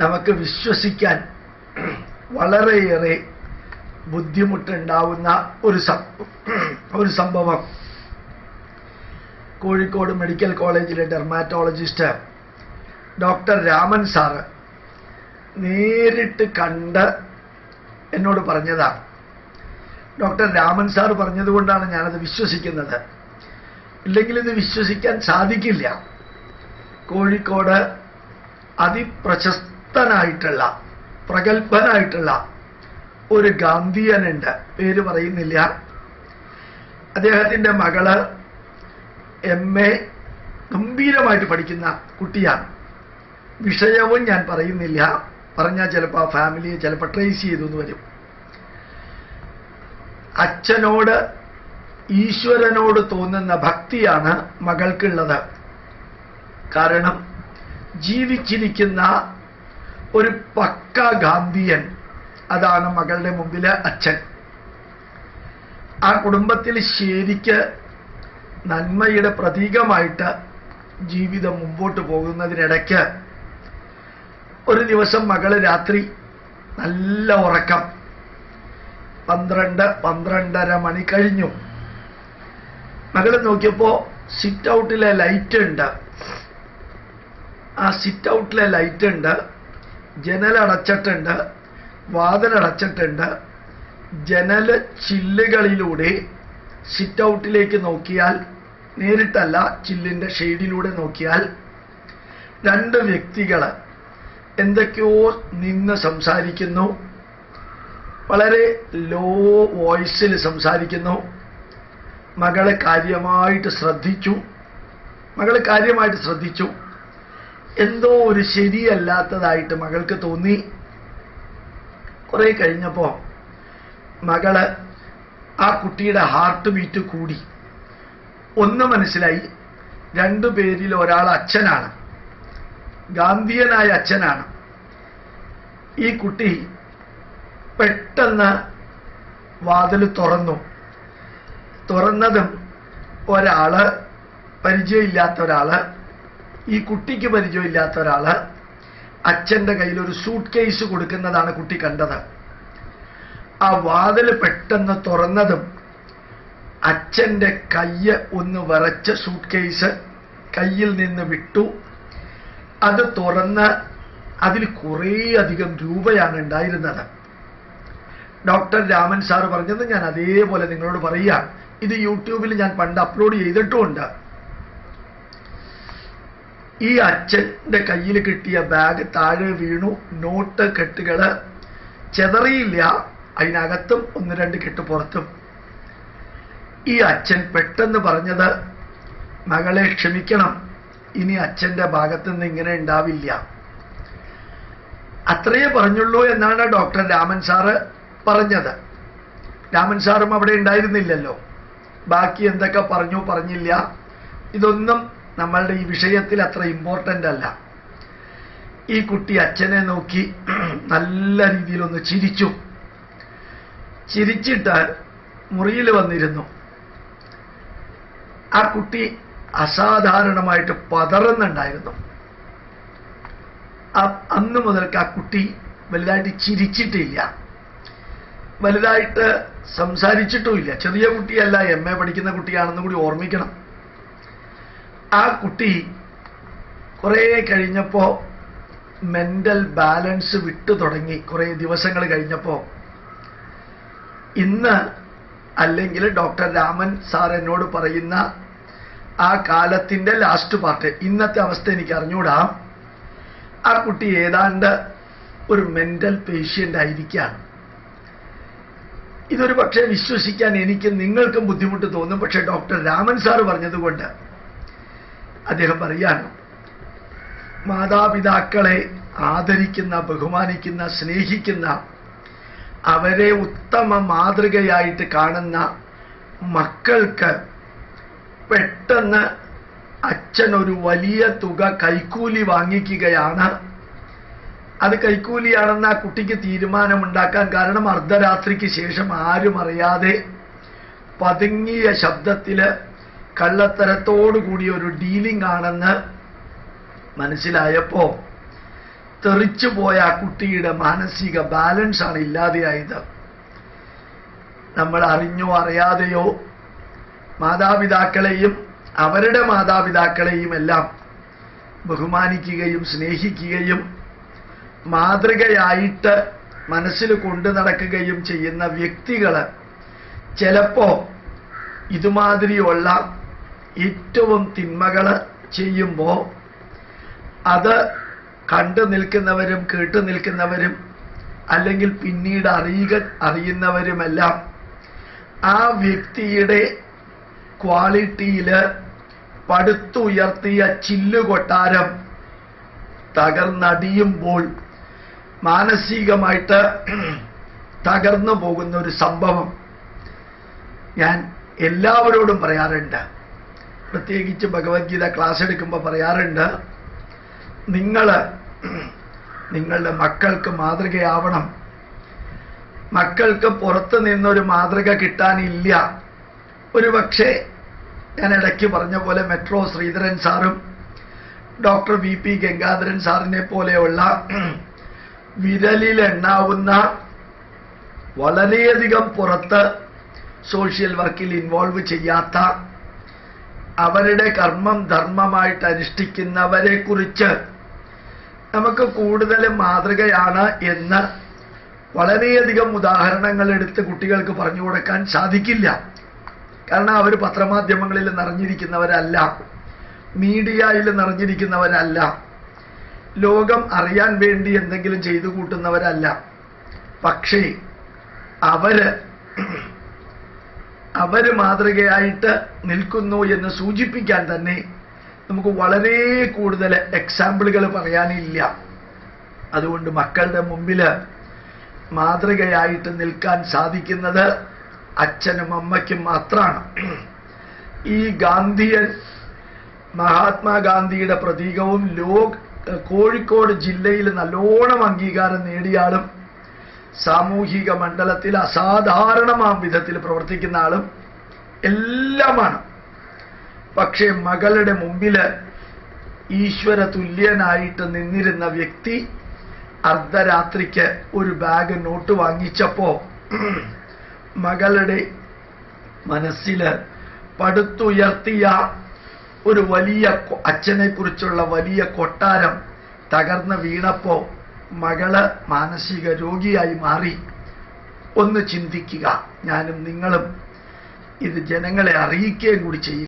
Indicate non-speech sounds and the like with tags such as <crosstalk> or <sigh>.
നമുക്ക് വിശ്വസിക്കാൻ വളരെയേറെ ബുദ്ധിമുട്ടുണ്ടാവുന്ന ഒരു ഒരു സംഭവം. കോഴിക്കോട് മെഡിക്കൽ കോളേജിലെ ഡെർമാറ്റോളജിസ്റ്റ് ഡോക്ടർ രാമൻ സാറ് നേരിട്ട് കണ്ട് എന്നോട് പറഞ്ഞതാണ് ഡോക്ടർ രാമൻ സാർ പറഞ്ഞതുകൊണ്ടാണ് ഞാനത് വിശ്വസിക്കുന്നത്. ഇല്ലെങ്കിൽ ഇത് വിശ്വസിക്കാൻ സാധിക്കില്ല. കോഴിക്കോട് അതിപ്രശസ്തനായിട്ടുള്ള പ്രഗത്ഭനായിട്ടുള്ള ഒരു ഗാന്ധിയനുണ്ട് പേര് പറയുന്നില്ല. അദ്ദേഹത്തിന്റെ മകൾ എം എ ഗംഭീരമായിട്ട് പഠിക്കുന്ന കുട്ടിയാണ്. വിഷയവും ഞാൻ പറയുന്നില്ല. പറഞ്ഞാൽ ചിലപ്പോൾ ആ ഫാമിലിയെ ചിലപ്പോൾ ട്രേസ് ചെയ്തു എന്ന് വരും. അച്ഛനോട് ഈശ്വരനോട് തോന്നുന്ന ഭക്തിയാണ് മകൾക്കുള്ളത്. കാരണം ജീവിച്ചിരിക്കുന്ന ഒരു പക്ക ഗാന്ധിയൻ. അതാണ് മകളുടെ മുമ്പിലെ അച്ഛൻ. ആ കുടുംബത്തിൽ ശരിക്ക് നന്മയുടെ പ്രതീകമായിട്ട് ജീവിതം മുമ്പോട്ട് പോകുന്നതിനിടയ്ക്ക് ഒരു ദിവസം മകൾ രാത്രി നല്ല ഉറക്കം. പന്ത്രണ്ട് പന്ത്രണ്ടര മണി കഴിഞ്ഞു. മകൾ നോക്കിയപ്പോ സിറ്റ് ഔട്ടിലെ ലൈറ്റ് ഉണ്ട്. ആ സിറ്റ് ഔട്ടിലെ ലൈറ്റ് ഉണ്ട്. ജനലടച്ചിട്ടുണ്ട് വാതിലടച്ചിട്ടുണ്ട്. ജനൽ ചില്ലുകളിലൂടെ സിറ്റ് ഔട്ടിലേക്ക് നോക്കിയാൽ നേരിട്ടല്ല ചില്ലിന്റെ ഷെയ്ഡിലൂടെ നോക്കിയാൽ രണ്ട് വ്യക്തികൾ എന്തൊക്കെയോ നിന്ന് സംസാരിക്കുന്നു. വളരെ ലോ വോയിസിൽ സംസാരിക്കുന്നു. മകളെ കാര്യമായിട്ട് ശ്രദ്ധിച്ചു. മകൾ കാര്യമായിട്ട് ശ്രദ്ധിച്ചു. എന്തോ ഒരു ശരിയല്ലാത്തതായിട്ട് മകൾക്ക് തോന്നി. കുറെ കഴിഞ്ഞപ്പോൾ മകൾ ആ കുട്ടിയുടെ ഹാർട്ട് ബീറ്റ് കൂടി. ഒന്ന് മനസ്സിലായി. രണ്ടു പേരിൽ ഒരാൾ അച്ഛനാണ്. ഗാന്ധിയനായ അച്ഛനാണ്. ഈ കുട്ടി പെട്ടെന്ന് വാതിൽ തുറന്നു. തുറന്നതും ഒരാൾ പരിചയമില്ലാത്ത ഒരാൾ ഈ കുട്ടിക്ക് പരിചയമില്ലാത്ത ഒരാൾ അച്ഛന്റെ കയ്യിൽ ഒരു സൂട്ട് കേസ് കൊടുക്കുന്നതാണ് കുട്ടി കണ്ടത്. ആ വാതിൽ പെട്ടെന്ന് തുറന്നതും അച്ഛന്റെ കയ്യ് ഒന്ന് വരച്ച സൂട്ട് കേസ് കയ്യിൽ നിന്ന് വിട്ടു. അത് തുറന്ന് അതിൽ കുറേ അധികം രൂപയാണ് ഉണ്ടായിരുന്നത്. ഡോക്ടർ രാമൻ സാർ പറഞ്ഞത് ഞാൻ അതേപോലെ നിങ്ങളോട് പറയുക ഇത് യൂട്യൂബിൽ ഞാൻ പണ്ട് അപ്ലോഡ് ചെയ്തിട്ടുമുണ്ട്. ഈ അച്ഛന്റെ കയ്യിൽ കിട്ടിയ ബാഗ് താഴെ വീണു. നോട്ട് കെട്ടുകൾ ചെതറിയില്ല. അതിനകത്തും ഒന്ന് രണ്ട് കെട്ട് പുറത്തും. ഈ അച്ഛൻ പെട്ടെന്ന് പറഞ്ഞത് മകളെ ക്ഷമിക്കണം. ഇനി അച്ഛന്റെ ഭാഗത്ത് നിന്ന് ഇങ്ങനെ ഉണ്ടാവില്ല. അത്രയേ പറഞ്ഞുള്ളൂ എന്നാണ് ഡോക്ടർ രാമൻ സാറ് പറഞ്ഞത്. രാമൻ സാറും അവിടെ ഉണ്ടായിരുന്നില്ലല്ലോ. ബാക്കി എന്തൊക്കെ പറഞ്ഞു പറഞ്ഞില്ല. ഇതൊന്നും നമ്മളുടെ ഈ വിഷയത്തിൽ അത്ര ഇമ്പോർട്ടന്റ് അല്ല. ഈ കുട്ടി അച്ഛനെ നോക്കി <clears throat> നല്ല രീതിയിലൊന്ന് ചിരിച്ചു. ചിരിച്ചിട്ട് മുറിയിൽ വന്നിരുന്നു. ആ കുട്ടി അസാധാരണമായിട്ട് പതറുന്നുണ്ടായിരുന്നു. അന്ന് മുതൽക്ക് ആ കുട്ടി വലുതായിട്ട് ചിരിച്ചിട്ടില്ല. വലുതായിട്ട് സംസാരിച്ചിട്ടുമില്ല. ചെറിയ കുട്ടിയല്ല എം എ പഠിക്കുന്ന കുട്ടിയാണെന്ന് കൂടി ഓർമ്മിക്കണം. ആ കുട്ടി കുറേ കഴിഞ്ഞപ്പോ മെന്റൽ ബാലൻസ് വിട്ടു തുടങ്ങി. കുറേ ദിവസങ്ങൾ കഴിഞ്ഞപ്പോ ഇന്ന് അല്ലെങ്കിൽ ഡോക്ടർ രാമൻ സാർ എന്നോട് പറയുന്ന ആ കാലത്തിന്റെ ലാസ്റ്റ് പാർട്ട് ഇന്നത്തെ അവസ്ഥ എനിക്ക് അറിഞ്ഞൂടാ. ആ കുട്ടി ഏതാണ്ട് ഒരു മെന്റൽ പേഷ്യന്റ് ആയിരിക്കുകയാണ്. ഇതൊരു പക്ഷേ വിശ്വസിക്കാൻ എനിക്ക് നിങ്ങൾക്കും ബുദ്ധിമുട്ട് തോന്നും. പക്ഷേ ഡോക്ടർ രാമൻ സാർ പറഞ്ഞതുകൊണ്ട് അദ്ദേഹം പറയാണ് മാതാപിതാക്കളെ ആദരിക്കുന്ന ബഹുമാനിക്കുന്ന സ്നേഹിക്കുന്ന അവരെ ഉത്തമ മാതൃകയായിട്ട് കാണുന്ന മക്കൾക്ക് പെട്ടെന്ന് അച്ഛൻ ഒരു വലിയ തുക കൈക്കൂലി വാങ്ങിക്കുകയാണ്. അത് കൈക്കൂലിയാണെന്ന് ആ കുട്ടിക്ക് തീരുമാനമുണ്ടാക്കാൻ കാരണം അർദ്ധരാത്രിക്ക് ശേഷം ആരും അറിയാതെ പതുങ്ങിയ ശബ്ദത്തിൽ കള്ളത്തരത്തോടു കൂടിയ ഒരു ഡീലിംഗ് ആണെന്ന് മനസ്സിലായപ്പോ തെറിച്ചു പോയ ആ കുട്ടിയുടെ മാനസിക ബാലൻസ് ആണ് ഇല്ലാതെയായത്. നമ്മൾ അറിഞ്ഞോ അറിയാതെയോ മാതാപിതാക്കളെയും അവരുടെ മാതാപിതാക്കളെയും എല്ലാം ബഹുമാനിക്കുകയും സ്നേഹിക്കുകയും മാതൃകയായിട്ട് മനസ്സിൽ കൊണ്ടു നടക്കുകയും ചെയ്യുന്ന വ്യക്തികൾ ചിലപ്പോ ഇതുമാതിരിയുള്ള ഏറ്റവും തിന്മകൾ ചെയ്യുമ്പോൾ അത് കണ്ടു നിൽക്കുന്നവരും കേട്ടു നിൽക്കുന്നവരും അല്ലെങ്കിൽ പിന്നീട് അറിയുക അറിയുന്നവരുമെല്ലാം ആ വ്യക്തിയുടെ ക്വാളിറ്റിയിൽ പടുത്തുയർത്തിയ ചില്ലുകൊട്ടാരം തകർന്നടിയുമ്പോൾ മാനസികമായിട്ട് തകർന്നു പോകുന്ന ഒരു സംഭവം ഞാൻ എല്ലാവരോടും പറയാറുണ്ട്. പ്രത്യേകിച്ച് ഭഗവത്ഗീത ക്ലാസ് എടുക്കുമ്പോൾ പറയാറുണ്ട് നിങ്ങൾ നിങ്ങളുടെ മക്കൾക്ക് മാതൃകയാവണം. മക്കൾക്ക് പുറത്തു നിന്നൊരു മാതൃക കിട്ടാനില്ല. ഒരു പക്ഷേ ഞാൻ ഇടയ്ക്ക് പറഞ്ഞ പോലെ മെട്രോ ശ്രീധരൻ സാറും ഡോക്ടർ വി പി ഗംഗാധരൻ സാറിനെ പോലെയുള്ള വിരലിലെണ്ണാവുന്ന വളരെയധികം പുറത്ത് സോഷ്യൽ വർക്കിൽ ഇൻവോൾവ് ചെയ്യാത്ത അവരുടെ കർമ്മം ധർമ്മമായിട്ട് അനുഷ്ഠിക്കുന്നവരെ കുറിച്ച് നമുക്ക് കൂടുതൽ മാതൃകയാണ് എന്ന് വളരെയധികം ഉദാഹരണങ്ങൾ എടുത്ത് കുട്ടികൾക്ക് പറഞ്ഞു കൊടുക്കാൻ സാധിക്കില്ല. കാരണം അവർ പത്രമാധ്യമങ്ങളിൽ നിറഞ്ഞിരിക്കുന്നവരല്ല. മീഡിയയിൽ നിറഞ്ഞിരിക്കുന്നവരല്ല. ലോകം അറിയാൻ വേണ്ടി എന്തെങ്കിലും ചെയ്തു കൂട്ടുന്നവരല്ല. പക്ഷേ അവർ അവർ മാതൃകയായിട്ട് നിൽക്കുന്നു എന്ന് സൂചിപ്പിക്കാൻ തന്നെ നമുക്ക് വളരെ കൂടുതൽ എക്സാമ്പിളുകൾ പറയാനില്ല. അതുകൊണ്ട് മക്കളുടെ മുമ്പിൽ മാതൃകയായിട്ട് നിൽക്കാൻ സാധിക്കുന്നത് അച്ഛനും അമ്മയ്ക്കും മാത്രമാണ്. ഈ ഗാന്ധിയൻ മഹാത്മാഗാന്ധിയുടെ പ്രതീകവും ലോക് കോഴിക്കോട് ജില്ലയിൽ നല്ലോണം അംഗീകാരം നേടിയ സാമൂഹിക മണ്ഡലത്തിൽ അസാധാരണമാം വിധത്തിൽ പ്രവർത്തിക്കുന്ന ആളും എല്ലാമാണ്. പക്ഷേ മകളുടെ മുമ്പിൽ ഈശ്വര തുല്യനായിട്ട് നിന്നിരുന്ന വ്യക്തി അർദ്ധരാത്രിക്ക് ഒരു ബാഗ് നോട്ട് വാങ്ങിച്ചപ്പോൾ മകളുടെ മനസ്സിൽ പടുത്തുയർത്തിയ ഒരു വലിയ അച്ഛനെക്കുറിച്ചുള്ള വലിയ കൊട്ടാരം തകർന്ന് വീണപ്പോ മകൾ മാനസിക രോഗിയായി മാറി. ഒന്ന് ചിന്തിക്കുക. ഞാനും നിങ്ങളും ഇത് ജനങ്ങളെ അറിയിക്കുകയും കൂടി ചെയ്യും.